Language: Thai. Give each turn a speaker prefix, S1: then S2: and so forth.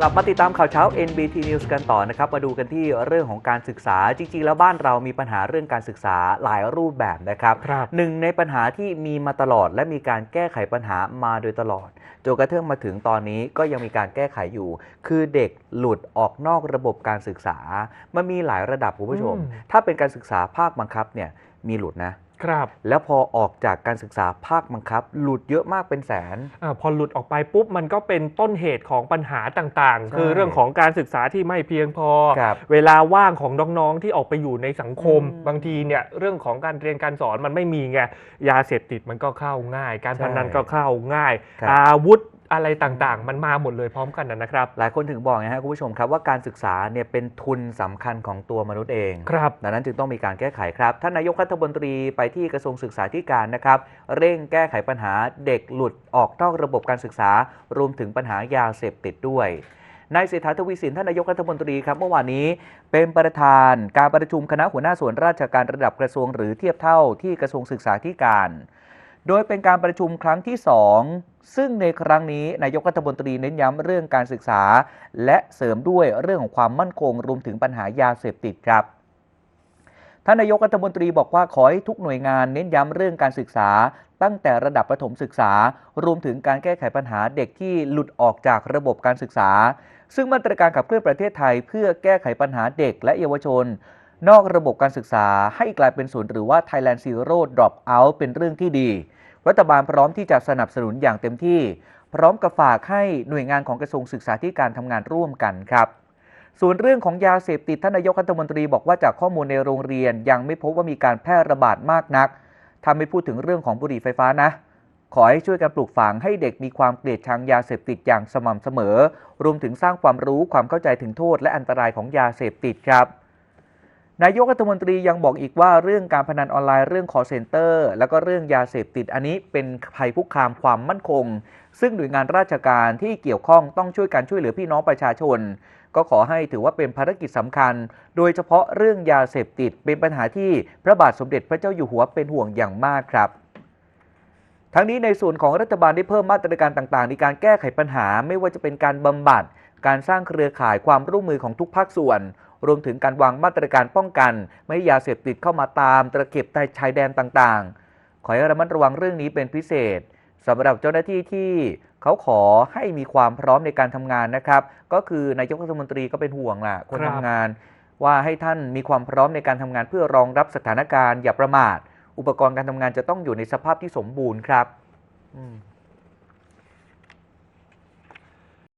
S1: กลับมาติดตามข่าวเช้า NBT News กันต่อนะครับ มาดูกันที่เรื่องของการศึกษา จริง ๆ แล้วบ้านเรามีปัญหาเรื่องการศึกษาหลายรูปแบบนะครับ
S2: ครับ
S1: หนึ่งในปัญหาที่มีมาตลอด และมีการแก้ไขปัญหามาโดยตลอดจนกระทั่งมาถึงตอนนี้ก็ยังมีการแก้ไขอยู่ คือเด็กหลุดออกนอกระบบการศึกษา มันมีหลายระดับคุณผู้ชม
S2: อืม
S1: ถ้าเป็นการศึกษาภาคบังคับเนี่ยมีหลุดนะ
S2: ครับ
S1: แล้วพอออกจากการศึกษาภาคบังคับ หลุดเยอะมากเป็นแสน
S2: อาพอหลุดออกไปปุ๊บมันก็เป็นต้นเหตุของปัญหาต่าง
S1: ใช่
S2: ๆคือเรื่องของการศึกษาที่ไม่เพียงพอ
S1: ครับ
S2: เวลาว่างของน้องๆที่ออกไปอยู่ในสังคม
S1: อืม
S2: บางทีเนี่ยเรื่องของการเรียนการสอนมันไม่มีไงยาเสพติดมันก็เข้าง่าย การ
S1: ใช่
S2: พนันก็เข้าง่าย
S1: ครับ
S2: อาวุธ อะไรต่างๆ มันมาหมดเลยพร้อมกันนะนะครับ
S1: หลายคนถึงบอกไงฮะคุณผู้ชมครับว่าการศึกษาเนี่ยเป็นทุนสำคัญของตัวมนุษย์เอง
S2: ครับ
S1: ดังนั้นจึงต้องมีการแก้ไขครับท่านนายกรัฐมนตรีไปที่กระทรวงศึกษาธิการนะครับ เร่งแก้ไขปัญหาเด็กหลุดออกนอกระบบการศึกษารวมถึงปัญหายาเสพติดด้วยนายเศรษฐาทวีสินท่านนายกรัฐมนตรีครับเมื่อวานนี้เป็นประธานการประชุมคณะหัวหน้าส่วนราชการระดับกระทรวงหรือเทียบเท่าที่กระทรวงศึกษาธิการ โดยเป็นการประชุมครั้งที่ 2 ซึ่งในครั้งนี้นายกรัฐมนตรีเน้นย้ำเรื่องการศึกษา และเสริมด้วยเรื่องของความมั่นคงรวมถึงปัญหายาเสพติดครับท่านนายกรัฐมนตรีบอกว่าขอให้ทุกหน่วยงานเน้นย้ำเรื่องการศึกษา ตั้งแต่ระดับประถมศึกษา รวมถึงการแก้ไขปัญหาเด็กที่หลุดออกจากระบบการศึกษา ซึ่งมาตรการขับเคลื่อนประเทศไทย เพื่อแก้ไขปัญหาเด็กและเยาวชน นอกระบบการศึกษาให้กลายเป็นศูนย์หรือว่า Thailand Zero Drop Out เป็นเรื่องที่ดี รัฐบาลพร้อมที่จะสนับสนุนอย่างเต็มที่ พร้อมกับฝากให้หน่วยงานของกระทรวงศึกษาธิการทำงานร่วมกันครับส่วนเรื่องของยาเสพติดท่านนายกรัฐมนตรีบอกว่าจากข้อมูลในโรงเรียนยังไม่พบว่ามีการแพร่ระบาดมากนักถ้าไม่พูดถึงเรื่องของบุหรี่ไฟฟ้านะ ขอให้ช่วยกันปลูกฝังให้เด็กมีความเกลียดชังยาเสพติดอย่างสม่ำเสมอ รวมถึงสร้างความรู้ความเข้าใจถึงโทษและอันตรายของยาเสพติดครับ นายกรัฐมนตรียังบอกอีกว่าเรื่องการพนันออนไลน์เรื่อง call center แล้วก็เรื่องยาเสพติดอันนี้เป็นภัยคุกคามความมั่นคง ซึ่งหน่วยงานราชการที่เกี่ยวข้องต้องช่วยกันช่วยเหลือพี่น้องประชาชน ก็ขอให้ถือว่าเป็นภารกิจสำคัญ โดยเฉพาะเรื่องยาเสพติดเป็นปัญหาที่พระบาทสมเด็จพระเจ้าอยู่หัวเป็นห่วงอย่างมากครับทั้งนี้ในส่วนของรัฐบาลได้เพิ่มมาตรการต่างๆ ในการแก้ไขปัญหาไม่ว่าจะเป็นการบำบัด การสร้างเครือข่ายความร่วมมือของทุกภาคส่วน รวมถึงการวางมาตรการป้องกัน ไม่ให้ยาเสพติดเข้ามาตามตระเข็บชายแดนต่างๆ ขอให้ระมัดระวังเรื่องนี้เป็นพิเศษสำหรับเจ้าหน้าที่ที่เขาขอให้มีความพร้อมในการทำงานนะครับ ก็คือนายกรัฐมนตรีก็เป็นห่วงล่ะคน
S2: ครับ
S1: ทำงาน ว่าให้ท่านมีความพร้อมในการทำงานเพื่อรองรับสถานการณ์อย่าประมาท อุปกรณ์การทำงานจะต้องอยู่ในสภาพที่สมบูรณ์ครับ อืม